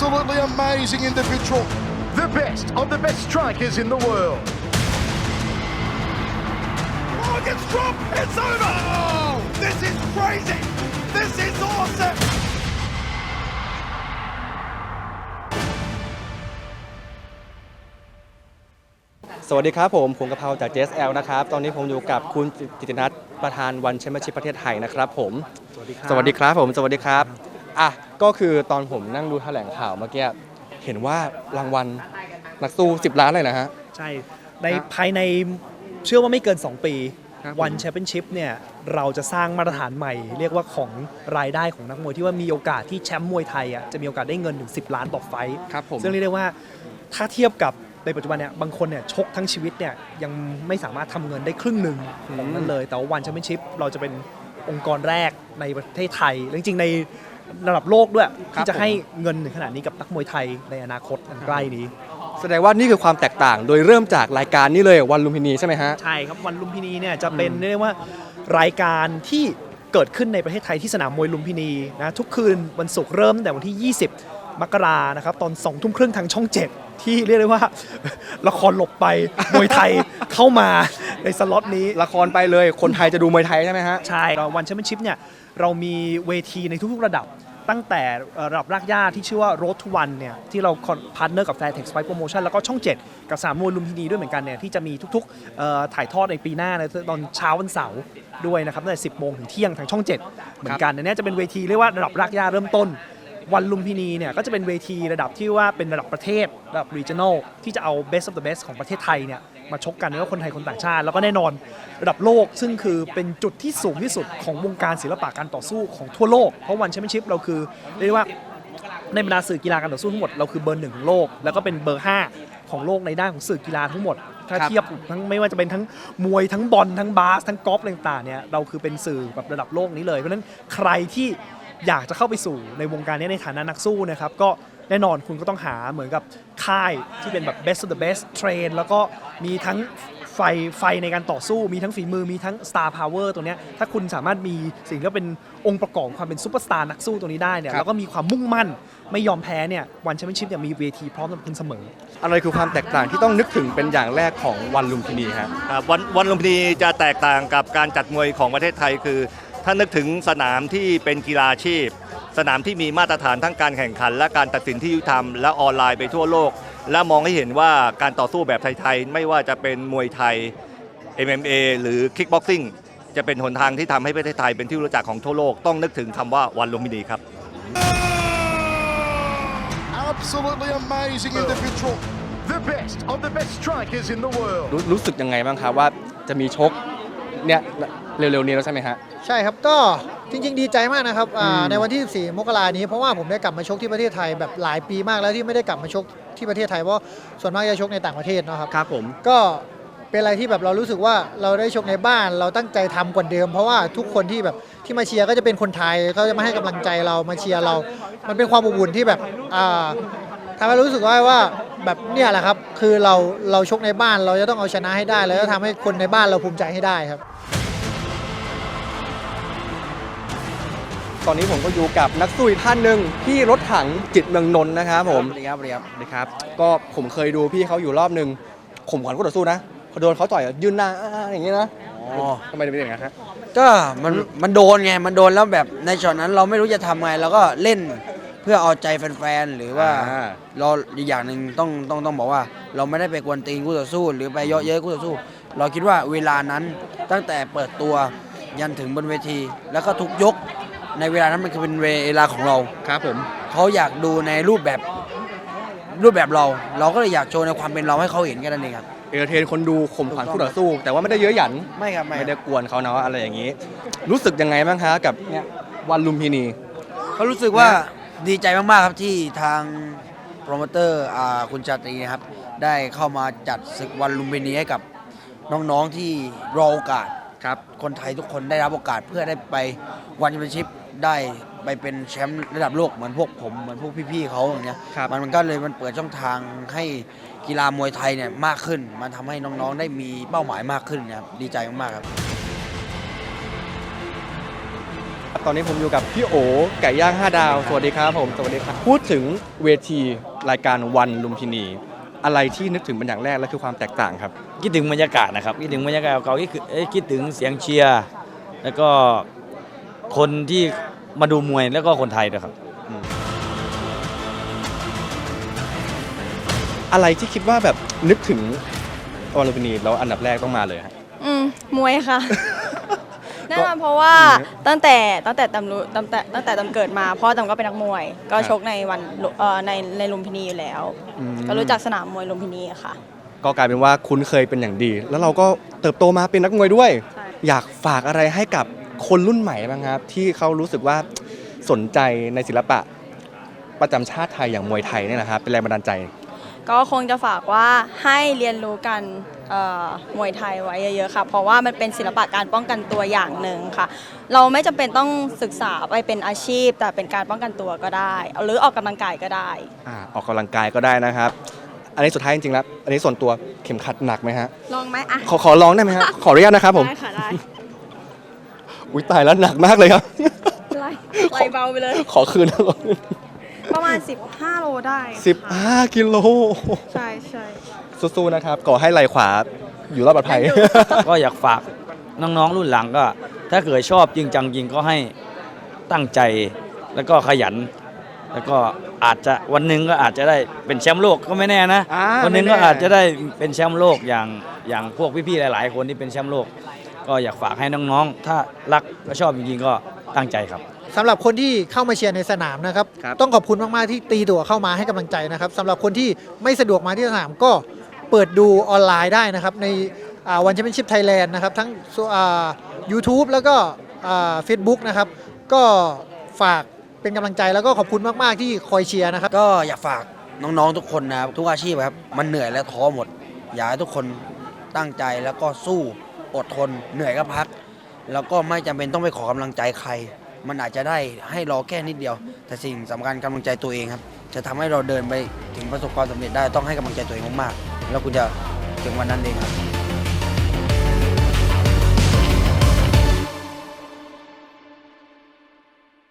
Absolutely amazing individual. The best of the best strikers in the world. Oh, gets dropped. It's over. Oh, this is crazy. This is awesome. สวัสดีครับผมผมกะเพราจาก JSL นะครับ ตอนนี้ผมอยู่กับคุณกิตินัทประธานวันแชมเปี้ยนชิพประเทศไทยนะครับผม สวัสดีครับ สวัสดีครับผม สวัสดีครับ อะก็คือตอนผมนั่งดูแถลงข่าวเมื่อกี้เห็นว่ารางวัลนักสู้ 10 ล้านเลยนะฮะ ใช่ ในครับภายในเชื่อว่าไม่เกิน 2 ปี ครับวันแชมเปี้ยนชิพเนี่ย เราจะสร้างมาตรฐานใหม่ เรียกว่าของรายได้ของนักมวยที่ว่ามีโอกาสที่แชมป์มวยไทยอะจะมีโอกาสได้เงินถึง 10 ล้านต่อไฟต์ครับผม ซึ่งเรียกได้ว่าถ้าเทียบกับในปัจจุบันเนี่ยบางคนเนี่ยชกทั้งชีวิตเนี่ยยังไม่สามารถทำเงินได้ครึ่งหนึ่งของนั้นเลย แต่ว่าวันแชมเปี้ยนชิพเราจะเป็นองค์กรแรกในประเทศไทยและจริงๆใน ระดับโลกด้วยครับที่จะผมให้เงินถึงขนาดนี้กับนักมวยไทยในอนาคตอันใกล้นี้ แสดงว่านี่คือความแตกต่าง โดยเริ่มจากรายการนี้เลยวันลุมพินีใช่ไหมฮะ ใช่ครับวันลุมพินีเนี่ยจะเป็นอืมเรียกว่ารายการที่เกิดขึ้นในประเทศไทยที่สนามมวยลุมพินีนะทุกคืนวันศุกร์เริ่มตั้งแต่วันที่ 20 มกรานะครับตอน2ทุ่มครึ่งทางช่อง 7 ที่เรียกได้ว่า ละครหลบไปมวยไทยเข้ามา ในสล็อตนี้ละครไปเลยคนไทยจะดูมวยไทยใช่ไหมฮะ ใช่วันแชมเปี้ยนชิพเนี่ยเรามีเวทีในทุกๆระดับ ตั้งแต่เอ่อระดับรากหญ้าที่ชื่อว่า Road to One เนี่ยที่เราพาร์ทเนอร์กับ Fairtex Fight Promotion แล้วก็ช่อง 7 กับสนามมวยลุมพินีด้วยเหมือนกันเนี่ยที่จะมีทุกๆเอ่อถ่ายทอดในปีหน้าในตอนเช้าวันเสาร์ด้วยนะครับตั้งแต่ 10 โมงถึงเที่ยงทางช่อง 7 เหมือนกันอันเนี้ยจะเป็นเวทีเรียกว่าระดับรากหญ้าเริ่มต้นวันลุมพินีเนี่ยก็จะเป็นเวทีระดับที่ว่าเป็นระดับประเทศระดับ regional ที่จะเอา best of the best ของประเทศไทยเนี่ย มาชกกันไม่ว่าคนไทยคนต่างชาติ แล้วก็แน่นอนระดับโลกซึ่งคือเป็นจุดที่สูงที่สุดของวงการศิลปะการต่อสู้ของทั่วโลก เพราะวันแชมเปี้ยนชิพเราคือเรียกว่าในบรรดาสื่อกีฬาการต่อสู้ทั้งหมดเราคือเบอร์หนึ่งของโลก แล้วก็เป็นเบอร์5ของโลกในด้านของสื่อกีฬาทั้งหมด ถ้าครับ เทียบทั้งไม่ว่าจะเป็นทั้งมวยทั้งบอลทั้งบาสทั้งกอล์ฟอะไรต่างๆเนี่ยเราคือเป็นสื่อแบบระดับโลกนี้เลยเพราะฉะนั้นใครที่อยากจะเข้าไปสู่ในวงการนี้ในฐานะนักสู้นะครับก็ แน่นอนคุณก็ต้องหาเหมือนกับค่ายที่เป็นแบบ best of the best เทรนแล้วก็มีทั้งไฟไฟในการต่อสู้มีทั้งฝีมือมีทั้ง star power ตัวเนี้ยถ้าคุณสามารถมีสิ่งที่เป็นองค์ประกอบความเป็นซูเปอร์สตาร์นักสู้ตัวนี้ได้เนี่ยครับแล้วก็มีความมุ่งมั่นไม่ยอมแพ้เนี่ยวันแชมเปี้ยนชิพเนี่ยมีเวทีพร้อมสำหรับคุณเสมอ อะไรคือความแตกต่างที่ต้องนึกถึงเป็นอย่างแรกของวันลุมพินีครับครับวันวันลุมพินีจะแตกต่างกับการจัดมวยของประเทศไทยคือ ถ้านึกถึงสนามที่เป็นกีฬาอาชีพ สนามที่มีมาตรฐานทั้งการแข่งขัน และการตัดสินที่ยุติธรรมและออนไลน์ไปทั่วโลก และมองให้เห็นว่าการต่อสู้แบบไทยๆ ไม่ว่าจะเป็นมวยไทย MMA หรือคิกบ็อกซิ่งจะเป็นหนทางที่ทำให้ประเทศไทยเป็นที่รู้จักของทั่วโลกต้องนึกถึงคำว่าวันลุมพินีครับ Absolutely amazing individual. The best of the best strikers in the world. รู้รู้สึกยังไงบ้างครับว่าจะมีชกเนี่ยเร็วๆนี้แล้วใช่ไหมฮะ ใช่ครับก็จริง ๆ ดีใจมากนะครับอ่าอืมในวันที่ 14 มกรานี้เพราะว่าผมได้กลับมาชกที่ประเทศไทยแบบหลายปีมากแล้วที่ไม่ได้กลับมาชกที่ประเทศไทยเพราะส่วนมากจะชกในต่างประเทศเนาะครับครับผม ก็เป็นอะไรที่แบบเรารู้สึกว่าเราได้ชกในบ้านเราตั้งใจทำกว่าเดิม เพราะว่าทุกคนที่แบบที่มาเชียร์ก็จะเป็นคนไทยเขาจะมาให้กำลังใจเรามาเชียร์เรา มันเป็นความอบอุ่นที่แบบอ่าทำให้รู้สึกว่าว่าแบบเนี่ยแหละครับคือเราเราชกในบ้านเราจะต้องเอาชนะให้ได้ แล้วก็ทำให้คนในบ้านเราภูมิใจให้ได้ครับ ตอนนี้ผมก็อยู่กับนักสู้อีกท่านหนึ่งพี่รถถังจิตเมืองนนท์นะครับผมสวัสดีครับสวัสดีครับสวัสดีครับ ก็ผมเคยดูพี่เขาอยู่รอบหนึ่งข่มขวัญคู่ต่อสู้นะพอโดนเขาต่อยยืนหน้าอ่าอย่างนี้นะอ๋อ ทำไมถึงเป็นอย่างนั้นฮะก็มันมันโดนไงมันโดนแล้วแบบในช็อตนั้นเราไม่รู้จะทำไงเราก็เล่นเพื่อเอาใจแฟนๆหรือว่าอ่าเราอีกอย่างหนึ่งต้องต้องต้องบอกว่า เราไม่ได้ไปกวนตีนคู่ต่อสู้ หรือไปเยาะเย้ยคู่ต่อสู้ เราคิดว่าเวลานั้นตั้งแต่เปิดตัวยันถึงบนเวที แล้วก็ทุกยก ในเวลานั้นมันคือเป็นเวลาของเราครับผมเขาอยากดูในรูปแบบรูปแบบเรา เราก็เลยอยากโชว์ในความเป็นเราให้เขาเห็นกันนั่นเองครับเอเทนคนดูข่มขวัญคู่ต่อสู้ แต่ว่าไม่ได้เยอะหยันไม่ครับไม่ไม่ได้กวนเขาเนาะอะไรอย่างนี้ รู้สึกยังไงบ้างคะกับเนี่ยวันลุมพินีก็รู้สึกว่าดีใจมากๆครับที่ทางโปรโมเตอร์อ่าคุณชาตรีนะครับ ได้เข้ามาจัดศึกวันลุมพินีให้กับน้องๆที่รอโอกาสครับคนไทยทุกคนได้รับโอกาสเพื่อได้ไปวันแชมเปี้ยนชิพ ได้ไปเป็นแชมป์ระดับโลกเหมือนพวกผมเหมือนพวกพี่ๆเขาอย่างเงี้ยครับ มันมันก็เลยมันเปิดช่องทางให้กีฬามวยไทยเนี่ยมากขึ้น มันทำให้น้องๆได้มีเป้าหมายมากขึ้นนะครับดีใจมากๆครับตตอนนี้ผมอยู่กับพี่โอไก่ย่าง 5 ดาว สวัสดีครับผม สวัสดีครับ พูดถึงเวทีรายการวันลุมพินี อะไรที่นึกถึงเป็นอย่างแรกและคือความแตกต่างครับ คิดถึงบรรยากาศนะครับ คิดถึงบรรยากาศเก่าๆคิดถึงเอ้ยคิดถึงเสียงเชียร์ แล้วก็ คนที่มาดูมวยแล้วก็คนไทยด้วยครับ อะไรที่คิดว่าแบบนึกถึงวันลุมพินีแล้วอันดับแรกต้องมาเลยครับอืมมวยค่ะ แน่นอนเพราะว่าตั้งแต่ตั้งแต่ตำรู้ตั้งแต่ตั้งแต่ตำเกิดมาพ่อตำก็เป็นนักมวย ก็ครับชกในวันลุเอ่อในในลุมพินีอยู่แล้ว อืม ก็รู้จักสนามมวยลุมพินีค่ะ ก็กลายเป็นว่าคุ้นเคยเป็นอย่างดี แล้วเราก็เติบโตมาเป็นนักมวยด้วย ใช่ อยากฝากอะไรให้กับ คนรุ่นใหม่บ้างครับ ที่เขารู้สึกว่าสนใจในศิลปะประจำชาติไทยอย่างมวยไทยเนี่ยนะครับเป็นแรงบันดาลใจ ก็คงจะฝากว่าให้เรียนรู้กันเอ่อมวยไทยไว้เยอะๆค่ะ เพราะว่ามันเป็นศิลปะการป้องกันตัวอย่างหนึ่งค่ะ เราไม่จำเป็นต้องศึกษาไปเป็นอาชีพ แต่เป็นการป้องกันตัวก็ได้ หรือออกกำลังกายก็ได้ อ่าออกกำลังกายก็ได้นะครับ อันนี้สุดท้ายจริงๆแล้ว อันนี้ส่วนตัวเข็มขัดหนักไหมฮะ ลองไหมอะขอขอลองได้ไหมฮะ ขออนุญาตนะครับผม ได้ค่ะได้ อุ้ยตายแล้วหนักมากเลยครับ ไล่ไล่เบาไปเลย ขอคืนนะขอคืนประมาณ 15 โลได้สิบห้ากิโลใช่ใช่สู้ๆนะครับก่อให้ไหลขวาอยู่รอดปลอดภัย ก็อยากฝากน้องๆรุ่นหลังก็ ถ้าเกิดชอบจริงจังจริงก็ให้ตั้งใจแล้วก็ขยัน แล้วก็อาจจะวันหนึ่งก็อาจจะได้เป็นแชมป์โลกก็ไม่แน่นะ อ่าวันหนึ่งไม่ก็แน่ อาจจะได้เป็นแชมป์โลกอย่างอย่างพวกพี่ๆหลาย ๆ คนที่เป็นแชมป์โลก ก็อยากฝากให้น้องๆ ถ้ารักและชอบจริงๆก็ตั้งใจครับ สำหรับคนที่เข้ามาเชียร์ในสนามนะครับ ครับ ต้องขอบคุณมาก ๆ ที่ตีตั๋วเข้ามาให้กำลังใจนะครับสำหรับคนที่ไม่สะดวกมาที่สนามก็เปิดดูออนไลน์ได้นะครับ ในวันแชมเปี้ยนชิพไทยแลนด์นะครับ ทั้งยูทูบแล้วก็เฟซบุ๊กนะครับ ก็ฝากเป็นกำลังใจแล้วก็ขอบคุณมาก ๆ ที่คอยเชียร์นะครับ ก็อยากฝากน้องๆทุกคนนะครับทุกอาชีพครับ มันเหนื่อยและท้อหมด อยากให้ทุกคนตั้งใจแล้วก็สู้ อดทน เหนื่อยก็พัก แล้วก็ไม่จำเป็นต้องไปขอกำลังใจใคร มันอาจจะได้ให้รอแค่นิดเดียว แต่สิ่งสำคัญกำลังใจตัวเองครับ จะทำให้เราเดินไปถึงประสบความสำเร็จได้ต้องให้กำลังใจตัวเองมากๆแล้วคุณจะถึงวันนั้นเองครับ